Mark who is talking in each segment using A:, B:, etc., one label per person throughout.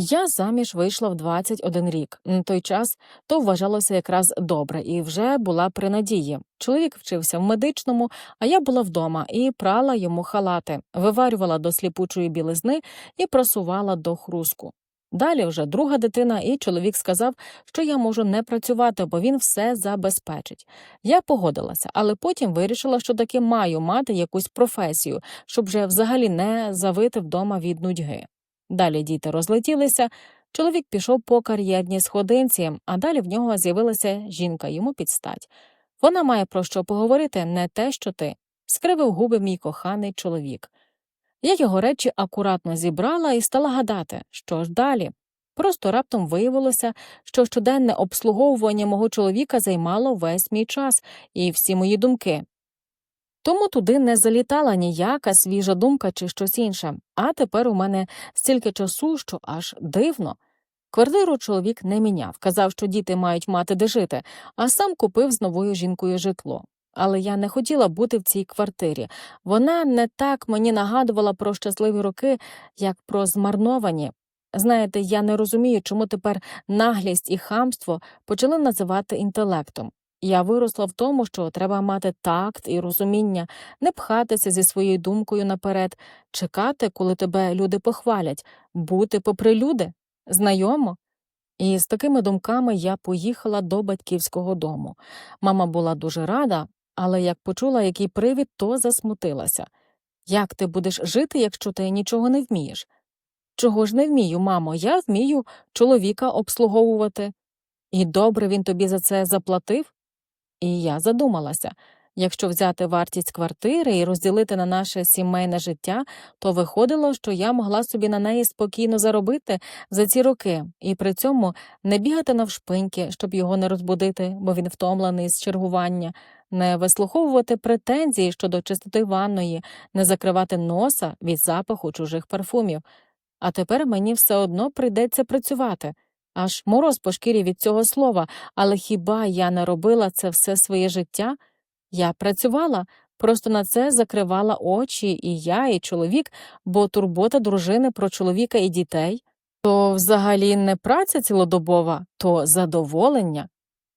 A: Я заміж вийшла в 21 рік. На той час то вважалося якраз добре і вже була при надії. Чоловік вчився в медичному, а я була вдома і прала йому халати, виварювала до сліпучої білизни і просувала до хруску. Далі вже друга дитина, і чоловік сказав, що я можу не працювати, бо він все забезпечить. Я погодилася, але потім вирішила, що таки маю мати якусь професію, щоб вже взагалі не завити вдома від нудьги. Далі діти розлетілися. Чоловік пішов по кар'єрній сходинці, а далі в нього з'явилася жінка йому під стать. Вона має про що поговорити, не те, що ти, скривив губи мій коханий чоловік. Я його речі акуратно зібрала і стала гадати, що ж далі. Просто раптом виявилося, що щоденне обслуговування мого чоловіка займало весь мій час і всі мої думки. Тому туди не залітала ніяка свіжа думка чи щось інше, а тепер у мене стільки часу, що аж дивно. Квартиру чоловік не міняв, казав, що діти мають мати де жити, а сам купив з новою жінкою житло. Але я не хотіла бути в цій квартирі. Вона не так мені нагадувала про щасливі роки, як про змарновані. Знаєте, я не розумію, чому тепер наглість і хамство почали називати інтелектом. Я виросла в тому, що треба мати такт і розуміння, не пхатися зі своєю думкою наперед, чекати, коли тебе люди похвалять, бути попри люди. Знайомо? І з такими думками я поїхала до батьківського дому. Мама була дуже рада, але як почула, який привід, то засмутилася. Як ти будеш жити, якщо ти нічого не вмієш? Чого ж не вмію, мамо, я вмію чоловіка обслуговувати. І добре він тобі за це заплатив? І я задумалася якщо взяти вартість квартири і розділити на наше сімейне життя, то виходило, що я могла собі на неї спокійно заробити за ці роки, і при цьому не бігати навшпиньки, щоб його не розбудити, бо він втомлений з чергування, не вислуховувати претензії щодо чистоти ванної, не закривати носа від запаху чужих парфумів. А тепер мені все одно прийдеться працювати. Аж мороз по шкірі від цього слова, але хіба я не робила це все своє життя? Я працювала, просто на це закривала очі і я, і чоловік, бо турбота дружини про чоловіка і дітей то взагалі не праця цілодобова, то задоволення.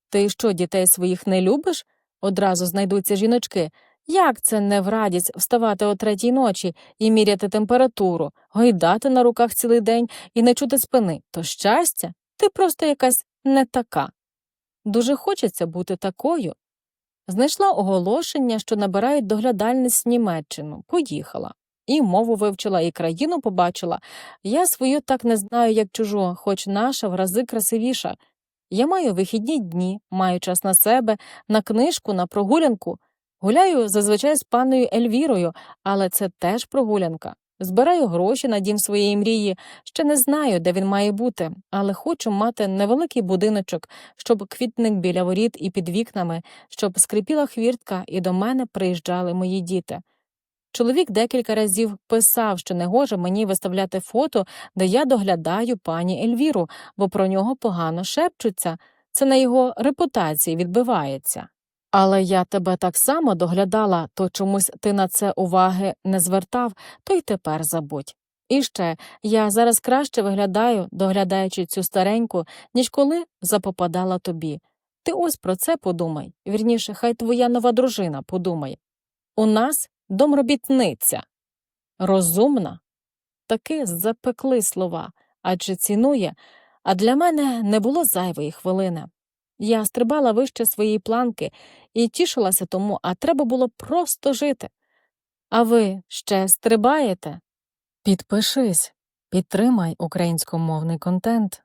A: Ти що, дітей своїх не любиш? Одразу знайдуться жіночки. Як це не в радість вставати о третій ночі і міряти температуру, гойдати на руках цілий день і не чути спини? То щастя, ти просто якась не така. Дуже хочеться бути такою. Знайшла оголошення, що набирають доглядальниць Німеччину, поїхала. І мову вивчила, і країну побачила. Я свою так не знаю, як чужу, хоч наша в рази красивіша. Я маю вихідні дні, маю час на себе, на книжку, на прогулянку. Гуляю зазвичай з паною Ельвірою, але це теж прогулянка. Збираю гроші на дім своєї мрії, ще не знаю, де він має бути, але хочу мати невеликий будиночок, щоб квітник біля воріт і під вікнами, щоб скрипіла хвіртка, і до мене приїжджали мої діти. Чоловік декілька разів писав, що не гоже мені виставляти фото, де я доглядаю пані Ельвіру, бо про нього погано шепчуться, це на його репутації відбивається. Але я тебе так само доглядала, то чомусь ти на це уваги не звертав, то й тепер забудь. І ще я зараз краще виглядаю, доглядаючи цю стареньку, ніж коли запопадала тобі. Ти ось про це подумай, вірніше, хай твоя нова дружина подумає. У нас домробітниця. Розумна. Таки запекли слова, адже цінує, а для мене не було зайвої хвилини. Я стрибала вище своєї планки і тішилася тому, а треба було просто жити. А ви ще стрибаєте? Підпишись, підтримай українськомовний контент.